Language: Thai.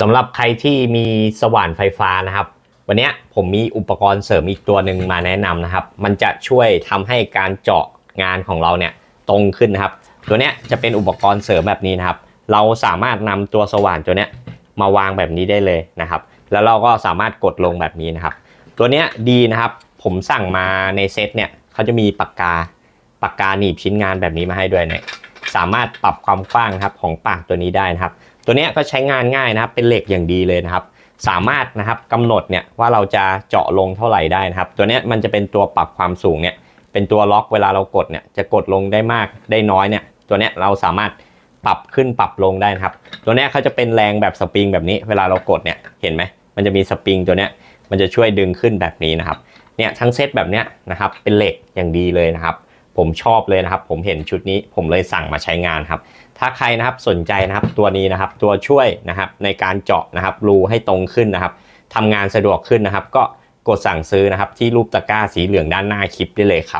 สำหรับใครที่มีสว่านไฟฟ้านะครับ วันนี้ผมมีอุปกรณ์เสริมอีกตัวหนึ่งมาแนะนำนะครับ มันจะช่วยทำให้การเจาะงานของเราเนี่ยตรงขึ้นนะครับ ตัวนี้จะเป็นอุปกรณ์เสริมแบบนี้นะครับ เราสามารถนำตัวสว่านตัวนี้มาวางแบบนี้ได้เลยนะครับ แล้วเราก็สามารถกดลงแบบนี้นะครับ ตัวนี้ดีนะครับ ผมสั่งมาในเซตเนี่ยเขาจะมีปากกาปากกาหนีบชิ้นงานแบบนี้มาให้ด้วยเนี่ย สามารถปรับความกว้างครับของปากตัวนี้ได้นะครับ ตัวนี้ก็ใช้งานง่ายนะครับ เป็นเหล็กอย่างดีเลยนะครับ สามารถนะครับกำหนดเนี่ยว่าเราจะเจาะลงเท่าไหร่ได้นะครับ ตัวนี้มันจะเป็นตัวปรับความสูงเนี่ยเป็นตัวล็อกเวลาเรากดเนี่ยจะกดลงได้มากได้น้อยเนี่ย ตัวนี้เราสามารถปรับขึ้นปรับลงได้นะครับ ตัวนี้เขาจะเป็นแรงแบบสปริงแบบนี้เวลาเรากดเนี่ยเห็นไหมมันจะมีสปริงตัวนี้มันจะช่วยดึงขึ้นแบบนี้นะครับเนี่ยทั้งเซตแบบเนี้ยนะครับเป็นเหล็กอย่างดีเลยนะครับ ผมชอบเลยนะครับ ผมเห็นชุดนี้ผมเลยสั่งมาใช้งานครับ ถ้าใครนะครับสนใจนะครับตัวนี้นะครับตัวช่วยนะครับในการเจาะนะครับรูให้ตรงขึ้นนะครับทำงานสะดวกขึ้นนะครับ ก็กดสั่งซื้อนะครับที่รูปตะกร้าสีเหลืองด้านหน้าคลิปได้เลยครับ